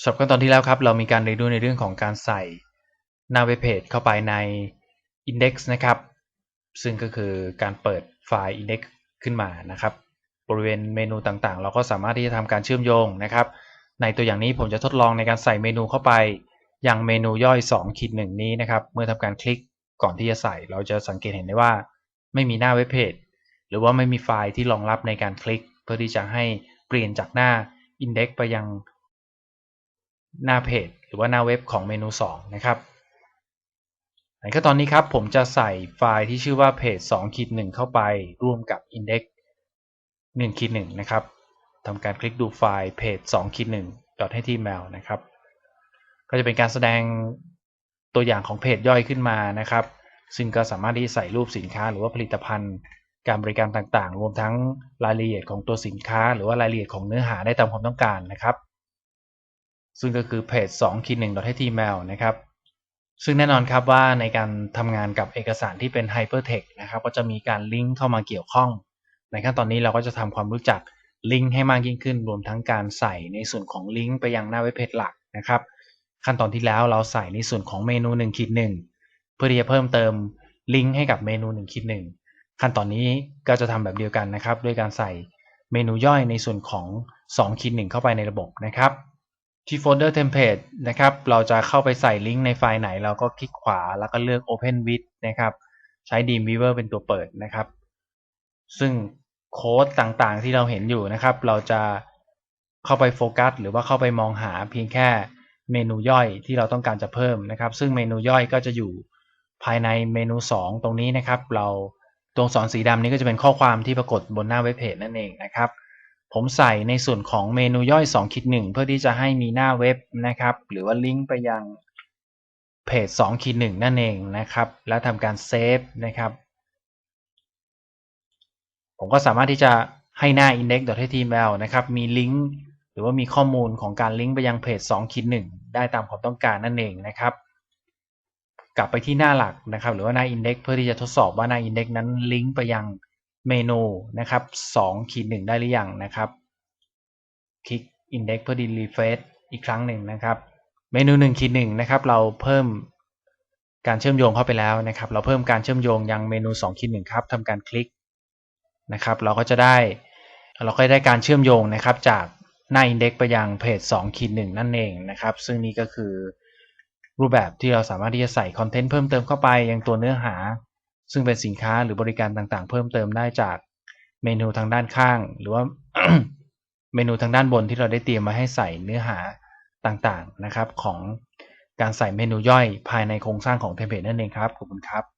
สำหรับขั้นตอนที่แล้วครับ เรามีการเรียนรู้ในเรื่องของการใส่หน้าเว็บเพจเข้าไปใน Index นะครับ ซึ่งก็คือการเปิดไฟล์ Index ขึ้นมานะครับ บริเวณเมนูต่างๆ เราก็สามารถที่จะทำการเชื่อมโยงนะครับ ในตัวอย่างนี้ผมจะทดลองในการใส่เมนูเข้าไปยังเมนูย่อย2ขีดหนึ่งนี้นะครับ เมื่อทำการคลิกก่อนที่จะใส่ เราจะสังเกตเห็นได้ว่า ไม่มีหน้าเว็บเพจหรือว่าไม่มีไฟล์ที่รองรับในการคลิก เพื่อที่จะให้เปลี่ยนจากหน้า Index ไปยัง หน้าเพจหรือว่าหน้าเว็บของเมนู 2 นะครับในขั้นตอนนี้ครับผมจะใส่ไฟล์ที่ชื่อว่าเพจ2ขีด1เข้าไปร่วมกับ Index 1ขีด1นะครับทำการคลิกดูไฟล์เพจ2ขีด1 .html นะครับ ก็จะเป็นการแสดงตัวอย่างของเพจย่อยขึ้นมานะครับ ซึ่งก็สามารถที่จะใส่รูปสินค้าหรือว่าผลิตภัณฑ์การบริการต่างๆ รวมทั้งรายละเอียดของตัวสินค้า หรือว่ารายละเอียดของเนื้อหาได้ตามความต้องการนะครับ ซึ่งก็คือเพจ2ขีด1 html นะครับ ซึ่งแน่นอนครับว่าในการทำงานกับเอกสารที่เป็น hypertext นะครับ ก็จะมีการลิงก์เข้ามาเกี่ยวข้อง ในขั้นตอนนี้เราก็จะทำความรู้จักลิงก์ให้มากยิ่งขึ้น รวมทั้งการใส่ในส่วนของลิงก์ไปยังหน้าเว็บเพจหลักนะครับ ขั้นตอนที่แล้วเราใส่ในส่วนของเมนู1ขีด1เพื่อที่จะเพิ่มเติมลิงก์ให้กับเมนู1ขีด1ขั้นตอนนี้ก็จะทำแบบเดียวกันนะครับ ด้วยการใส่เมนูย่อยในส่วนของ2ขีด1เข้าไปในระบบนะครับ ที่โฟลเดอร์ template นะครับ เราจะเข้าไปใส่ลิงก์ในไฟล์ไหน เราก็คลิกขวาแล้วก็เลือก open with นะครับ ใช้ Dreamweaver เป็นตัวเปิดนะครับ ซึ่งโค้ดต่างๆที่เราเห็นอยู่นะครับ เราจะเข้าไปโฟกัสหรือว่าเข้าไปมองหาเพียงแค่เมนูย่อยที่เราต้องการจะเพิ่มนะครับ ซึ่งเมนูย่อยก็จะอยู่ภายในเมนู 2 ตรงนี้นะครับ เราตรงสอนสีดำนี้ก็จะเป็นข้อความที่ปรากฏบนหน้าเว็บเพจนั่นเองนะครับ ผมใส่ในส่วนของเมนูย่อย2คิด1เพื่อที่จะให้มีหน้าเว็บนะครับ หรือว่าลิงก์ไปยังเพจ2คิด1นั่นเองนะครับ แล้วทำการเซฟนะครับ ผมก็สามารถที่จะให้หน้า index.html นะครับ มีลิงก์หรือว่ามีข้อมูลของการลิงก์ไปยังเพจ2คิด1ได้ตามความต้องการนั่นเองนะครับ กลับไปที่หน้าหลักนะครับ หรือว่าหน้า index เพื่อที่จะทดสอบว่าหน้า index นั้นลิงก์ไปยัง เมนูนะครับ2ขีด1ได้หรือยังนะครับ คลิก index เพื่อดีรีเฟรชอีกครั้งหนึ่งนะครับ เมนู1ขีด1นะครับ เราเพิ่มการเชื่อมโยงเข้าไปแล้วนะครับ เราเพิ่มการเชื่อมโยงยังเมนู2ขีด1ครับทำการคลิกนะครับ เราก็จะได้เราก็ได้การเชื่อมโยงนะครับจากหน้า Index ไปยังเพจ2ขีด1นั่นเองนะครับ ซึ่งนี่ก็คือรูปแบบที่เราสามารถที่จะใส่คอนเทนต์เพิ่มเติมเข้าไปยังตัวเนื้อหา ซึ่งเป็นสินค้าหรือบริการต่างๆ เพิ่มเติมได้จากเมนูทางด้านข้าง หรือว่าเมนูทางด้านบนที่เราได้เตรียมมาให้ใส่เนื้อหาต่างๆนะครับของการใส่เมนูย่อยภายในโครงสร้างของเทมเพลตนั่นเองครับขอบคุณครับ